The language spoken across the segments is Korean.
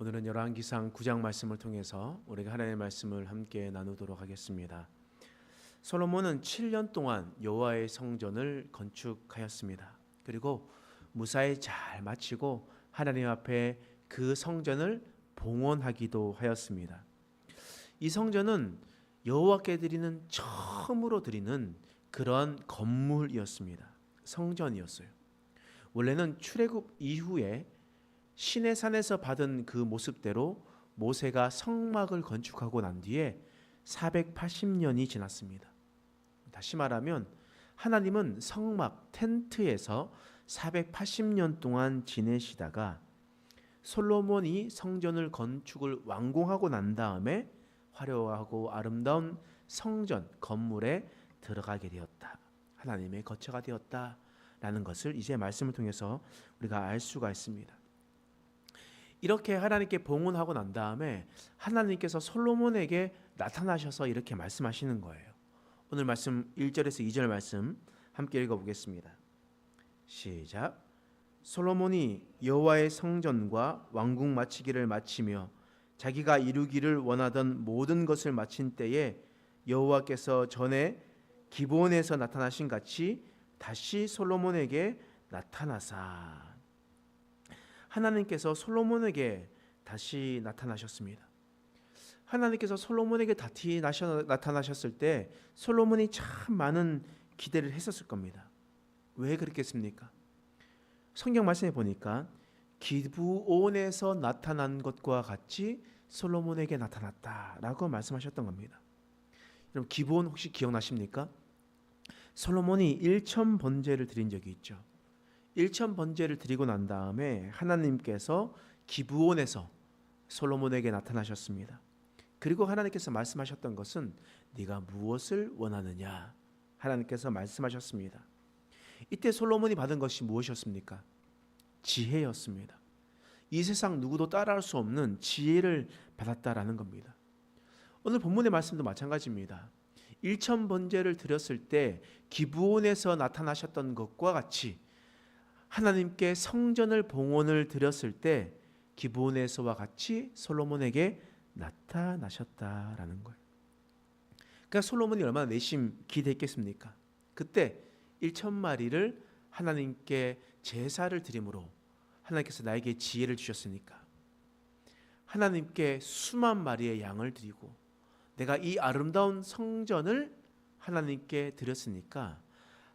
오늘은 열왕기상 9장 말씀을 통해서 우리가 하나님의 말씀을 함께 나누도록 하겠습니다. 솔로몬은 7년 동안 여호와의 성전을 건축하였습니다. 그리고 무사히 잘 마치고 하나님 앞에 그 성전을 봉헌하기도 하였습니다. 이 성전은 여호와께 드리는 처음으로 드리는 그런 건물이었습니다. 성전이었어요. 원래는 출애굽 이후에 신의 산에서 받은 그 모습대로 모세가 성막을 건축하고 난 뒤에 480년이 지났습니다. 다시 말하면 하나님은 성막 텐트에서 480년 동안 지내시다가 솔로몬이 성전을 건축을 완공하고 난 다음에 화려하고 아름다운 성전 건물에 들어가게 되었다. 하나님의 거처가 되었다라는 것을 이제 말씀을 통해서 우리가 알 수가 있습니다. 이렇게 하나님께 봉헌하고 난 다음에 하나님께서 솔로몬에게 나타나셔서 이렇게 말씀하시는 거예요. 오늘 말씀 1절에서 2절 말씀 함께 읽어 보겠습니다. 시작. 솔로몬이 여호와의 성전과 왕궁 마치기를 마치며 자기가 이루기를 원하던 모든 것을 마친 때에 여호와께서 전에 기본에서 나타나신 같이 다시 솔로몬에게 나타나사 하나님께서 솔로몬에게 다시 나타나셨습니다. 하나님께서 솔로몬에게 다시 나타나셨을 때 솔로몬이 참 많은 기대를 했었을 겁니다. 왜 그렇겠습니까? 성경 말씀에 보니까 기부온에서 나타난 것과 같이 솔로몬에게 나타났다라고 말씀하셨던 겁니다. 여러분 기부온 혹시 기억나십니까? 솔로몬이 1천 번제를 드린 적이 있죠. 1천 번제를 드리고 난 다음에 하나님께서 기부원에서 솔로몬에게 나타나셨습니다. 그리고 하나님께서 말씀하셨던 것은 네가 무엇을 원하느냐 하나님께서 말씀하셨습니다. 이때 솔로몬이 받은 것이 무엇이었습니까? 지혜였습니다. 이 세상 누구도 따라할 수 없는 지혜를 받았다라는 겁니다. 오늘 본문의 말씀도 마찬가지입니다. 1천 번제를 드렸을 때 기부원에서 나타나셨던 것과 같이 하나님께 성전을 봉헌을 드렸을 때 기브온에서와 같이 솔로몬에게 나타나셨다라는 거예요. 그러니까 솔로몬이 얼마나 내심 기대했겠습니까? 그때 1천 마리를 하나님께 제사를 드림으로 하나님께서 나에게 지혜를 주셨으니까 하나님께 수만 마리의 양을 드리고 내가 이 아름다운 성전을 하나님께 드렸으니까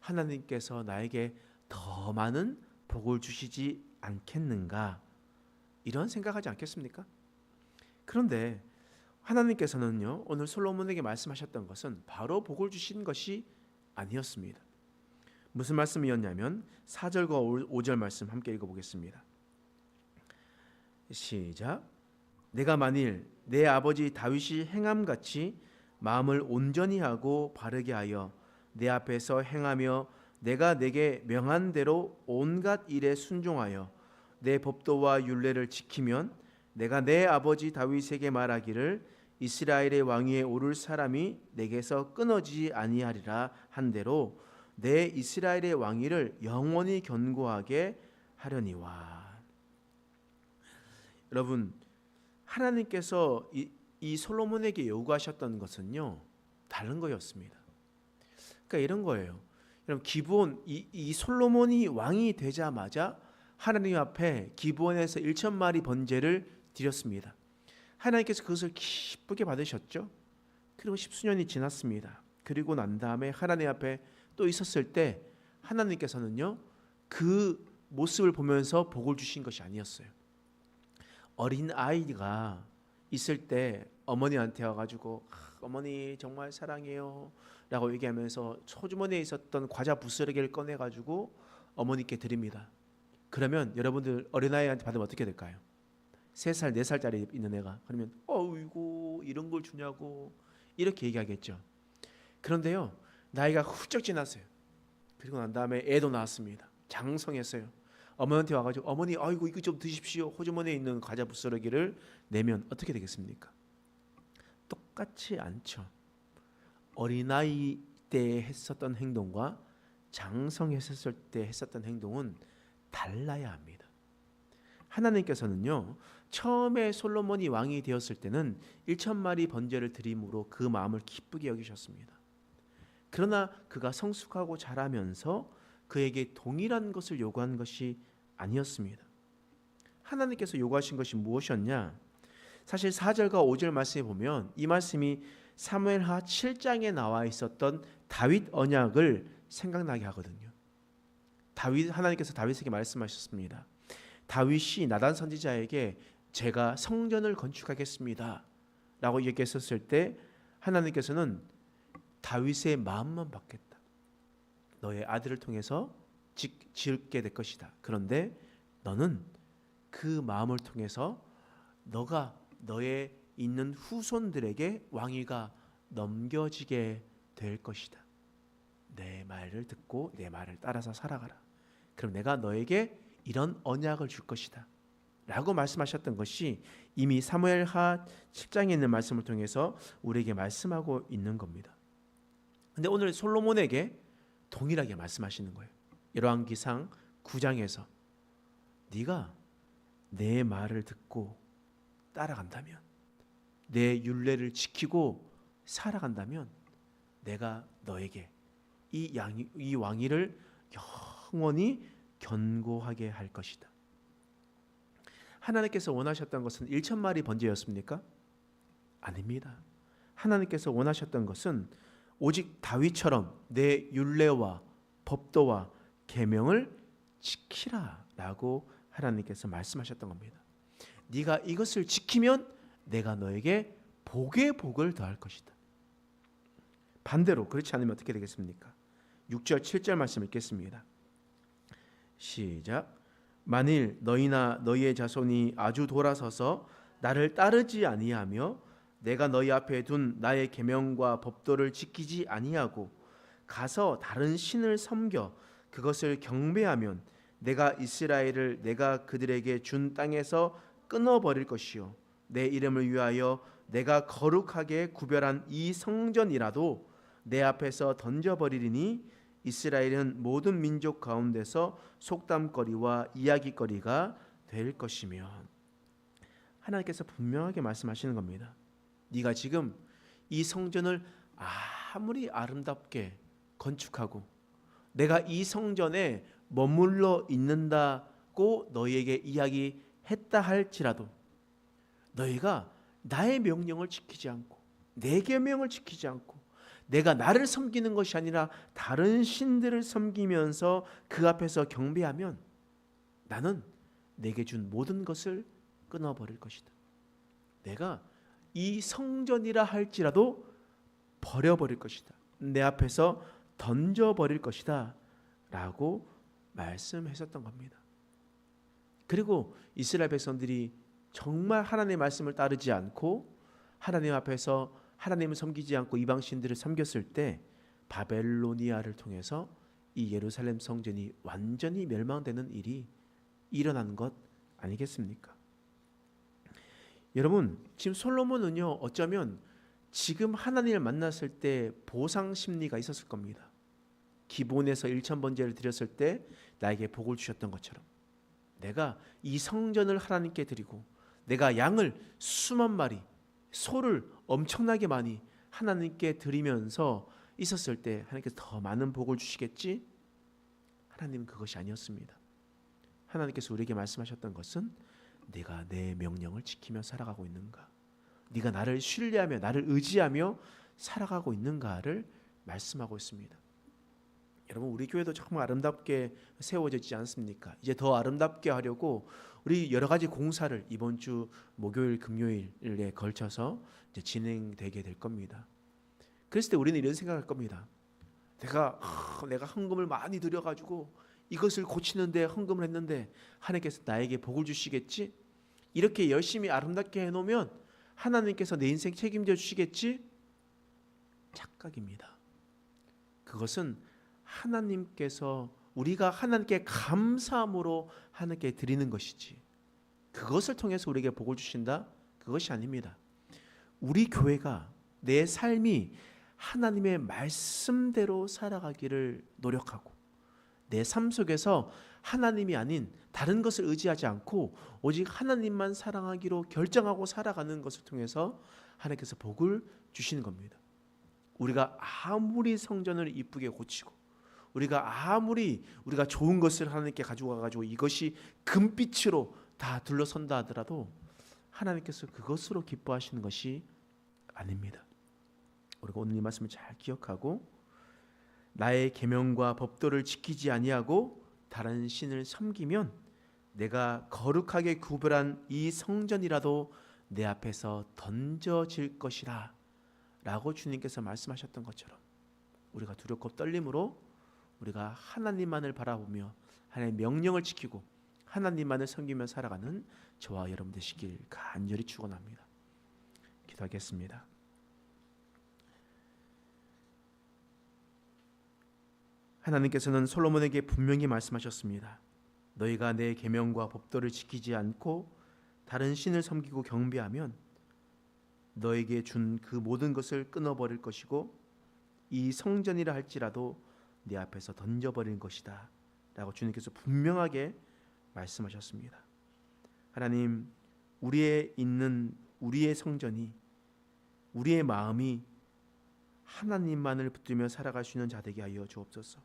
하나님께서 나에게 더 많은 복을 주시지 않겠는가 이런 생각하지 않겠습니까? 그런데 하나님께서는요 오늘 솔로몬에게 말씀하셨던 것은 바로 복을 주신 것이 아니었습니다. 무슨 말씀이었냐면 4절과 5절 말씀 함께 읽어보겠습니다. 시작. 내가 만일 내 아버지 다윗이 행함 같이 마음을 온전히 하고 바르게 하여 내 앞에서 행하며 내가 내게 명한 대로 온갖 일에 순종하여 내 법도와 율례를 지키면 내가 내 아버지 다윗에게 말하기를 이스라엘의 왕위에 오를 사람이 내게서 끊어지지 아니하리라 한 대로 내 이스라엘의 왕위를 영원히 견고하게 하려니와 여러분 하나님께서 이, 이 솔로몬에게 요구하셨던 것은요 다른 거였습니다. 그러니까 이런 거예요. 여러분 기본 이, 이 솔로몬이 왕이 되자마자 하나님 앞에 기본에서 1천 마리 번제를 드렸습니다. 하나님께서 그것을 기쁘게 받으셨죠. 그리고 십수년이 지났습니다. 그리고 난 다음에 하나님 앞에 또 있었을 때 하나님께서는요 그 모습을 보면서 복을 주신 것이 아니었어요. 어린 아이가 있을 때 어머니한테 와가지고 아, 어머니 정말 사랑해요 라고 얘기하면서 소주머니에 있었던 과자 부스러기를 꺼내가지고 어머니께 드립니다. 그러면 여러분들 어린아이한테 받으면 어떻게 될까요? 세 살, 네 살짜리 있는 애가 그러면 어이구 이런 걸 주냐고 이렇게 얘기하겠죠. 그런데요 나이가 훌쩍 지났어요. 그리고 난 다음에 애도 낳았습니다. 장성했어요. 어머니한테 와가지고 어머니 아이고 이거 좀 드십시오. 호주머니에 있는 과자 부스러기를 내면 어떻게 되겠습니까? 똑같지 않죠. 어린아이 때 했었던 행동과 장성했을 때 했었던 행동은 달라야 합니다. 하나님께서는요. 처음에 솔로몬이 왕이 되었을 때는 1천 마리 번제를 드림으로 그 마음을 기쁘게 여기셨습니다. 그러나 그가 성숙하고 자라면서 그에게 동일한 것을 요구한 것이 아니었습니다. 하나님께서 요구하신 것이 무엇이었냐? 사실 4절과 5절 말씀에 보면 이 말씀이 사무엘하 7장에 나와 있었던 다윗 언약을 생각나게 하거든요. 다윗 하나님께서 다윗에게 말씀하셨습니다. 다윗이 나단 선지자에게 제가 성전을 건축하겠습니다. 라고 얘기했었을 때 하나님께서는 다윗의 마음만 받겠다. 너의 아들을 통해서 지, 지을게 될 것이다. 그런데 너는 그 마음을 통해서 너가 너의 있는 후손들에게 왕위가 넘겨지게 될 것이다. 내 말을 듣고 내 말을 따라서 살아가라. 그럼 내가 너에게 이런 언약을 줄 것이다. 라고 말씀하셨던 것이 이미 사무엘하 10장에 있는 말씀을 통해서 우리에게 말씀하고 있는 겁니다. 근데 오늘 솔로몬에게 동일하게 말씀하시는 거예요. 열왕기상 9장에서 네가 내 말을 듣고 따라간다면 내 율례를 지키고 살아간다면 내가 너에게 이, 양, 이 왕위를 영원히 견고하게 할 것이다. 하나님께서 원하셨던 것은 1천 마리 번제였습니까? 아닙니다. 하나님께서 원하셨던 것은 오직 다윗처럼 내 율례와 법도와 계명을 지키라라고 하나님께서 말씀하셨던 겁니다. 네가 이것을 지키면 내가 너에게 복의 복을 더할 것이다. 반대로 그렇지 않으면 어떻게 되겠습니까? 6절 7절 말씀 읽겠습니다. 시작. 만일 너희나 너희의 자손이 아주 돌아서서 나를 따르지 아니하며 내가 너희 앞에 둔 나의 계명과 법도를 지키지 아니하고 가서 다른 신을 섬겨 그것을 경배하면 내가 이스라엘을 내가 그들에게 준 땅에서 끊어 버릴 것이요 내 이름을 위하여 내가 거룩하게 구별한 이 성전이라도 내 앞에서 던져 버리리니 이스라엘은 모든 민족 가운데서 속담거리와 이야기거리가 될 것이며 하나님께서 분명하게 말씀하시는 겁니다. 네가 지금 이 성전을 아무리 아름답게 건축하고 내가 이 성전에 머물러 있는다고 너희에게 이야기 했다 할지라도 너희가 나의 명령을 지키지 않고 내 계명을 지키지 않고 내가 나를 섬기는 것이 아니라 다른 신들을 섬기면서 그 앞에서 경배하면 나는 내게 준 모든 것을 끊어버릴 것이다. 내가 이 성전이라 할지라도 버려버릴 것이다. 내 앞에서 던져버릴 것이다. 라고 말씀하셨던 겁니다. 그리고 이스라엘 백성들이 정말 하나님의 말씀을 따르지 않고 하나님 앞에서 하나님을 섬기지 않고 이방 신들을 섬겼을 때 바벨로니아를 통해서 이 예루살렘 성전이 완전히 멸망되는 일이 일어난 것 아니겠습니까? 여러분, 지금 솔로몬은요, 어쩌면 지금 하나님을 만났을 때 보상 심리가 있었을 겁니다. 기본에서 1천 번제를 드렸을 때 나에게 복을 주셨던 것처럼 내가 이 성전을 하나님께 드리고 내가 양을 수만 마리 소를 엄청나게 많이 하나님께 드리면서 있었을 때 하나님께서 더 많은 복을 주시겠지? 하나님은 그것이 아니었습니다. 하나님께서 우리에게 말씀하셨던 것은 내가 내 명령을 지키며 살아가고 있는가? 네가 나를 신뢰하며 나를 의지하며 살아가고 있는가를 말씀하고 있습니다. 여러분 우리 교회도 정말 아름답게 세워지지 않습니까? 이제 더 아름답게 하려고 우리 여러 가지 공사를 이번 주 목요일 금요일에 걸쳐서 진행되게 될 겁니다. 그랬을 때 우리는 이런 생각할 겁니다. 내가 아, 내가 헌금을 많이 들여 가지고 이것을 고치는데 헌금을 했는데 하나님께서 나에게 복을 주시겠지? 이렇게 열심히 아름답게 해 놓으면 하나님께서 내 인생 책임져 주시겠지? 착각입니다. 그것은 하나님께서 우리가 하나님께 감사함으로 하나님께 드리는 것이지. 그것을 통해서 우리에게 복을 주신다? 그것이 아닙니다. 우리 교회가 내 삶이 하나님의 말씀대로 살아가기를 노력하고 내 삶 속에서 하나님이 아닌 다른 것을 의지하지 않고 오직 하나님만 사랑하기로 결정하고 살아가는 것을 통해서 하나님께서 복을 주시는 겁니다. 우리가 아무리 성전을 이쁘게 고치고 우리가 아무리 우리가 좋은 것을 하나님께 가지고 가지고 이것이 금빛으로 다 둘러선다 하더라도 하나님께서 그것으로 기뻐하시는 것이 아닙니다. 우리가 오늘 이 말씀을 잘 기억하고 나의 계명과 법도를 지키지 아니하고 다른 신을 섬기면 내가 거룩하게 구별한 이 성전이라도 내 앞에서 던져질 것이라 라고 주님께서 말씀하셨던 것처럼 우리가 두렵고 떨림으로 우리가 하나님만을 바라보며 하나님의 명령을 지키고 하나님만을 섬기며 살아가는 저와 여러분 되시길 간절히 축원합니다. 기도하겠습니다. 하나님께서는 솔로몬에게 분명히 말씀하셨습니다. 너희가 내 계명과 법도를 지키지 않고 다른 신을 섬기고 경배하면 너에게 준 그 모든 것을 끊어버릴 것이고 이 성전이라 할지라도 네 앞에서 던져버릴 것이다. 라고 주님께서 분명하게 말씀하셨습니다. 하나님, 우리의 있는 우리의 성전이 우리의 마음이 하나님만을 붙들며 살아갈 수 있는 자 되게 하여 주옵소서.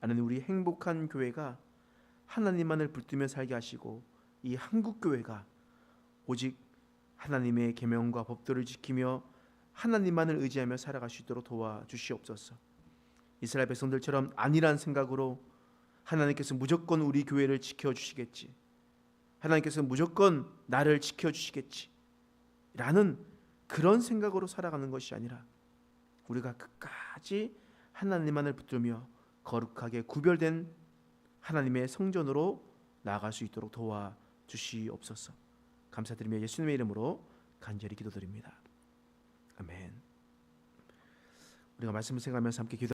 하나님, 우리 행복한 교회가 하나님만을 붙들며 살게 하시고 이 한국 교회가 오직 하나님의 계명과 법도를 지키며 하나님만을 의지하며 살아갈 수 있도록 도와 주시옵소서. 이스라엘 백성들처럼 아니란 생각으로 하나님께서 무조건 우리 교회를 지켜 주시겠지. 하나님께서 무조건 나를 지켜 주시겠지. 라는 그런 생각으로 살아가는 것이 아니라 우리가 끝까지 하나님만을 붙들며 거룩하게 구별된 하나님의 성전으로 나아갈 수 있도록 도와 주시옵소서. 감사드리며 예수님의 이름으로 간절히 기도드립니다. 아멘. 우리가 말씀을 생각하면서 함께 기도